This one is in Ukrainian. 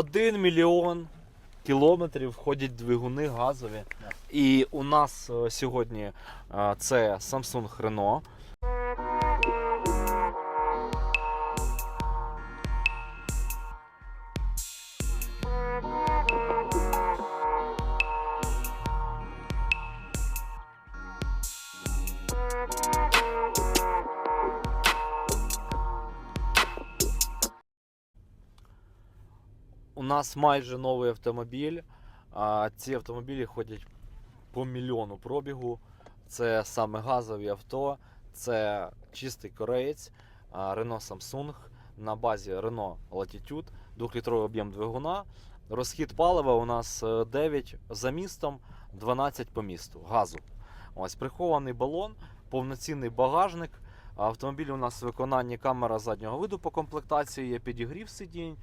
1 мільйон кілометрів ходять двигуни газові. І у нас е, сьогодні е, це Samsung Renault. У нас майже новий автомобіль. А ці автомобілі ходять по мільйону пробігу. Це саме газові авто, це чистий кореєць Renault Samsung на базі Renault Latitude, 2-літровий об'єм двигуна. Розхід палива у нас е, 9 за містом, 12 по місту газу. Ось прихований балон, повноцінний багажник. Автомобіль у нас в виконанні камера заднього виду по комплектації, є підігрів сидінь.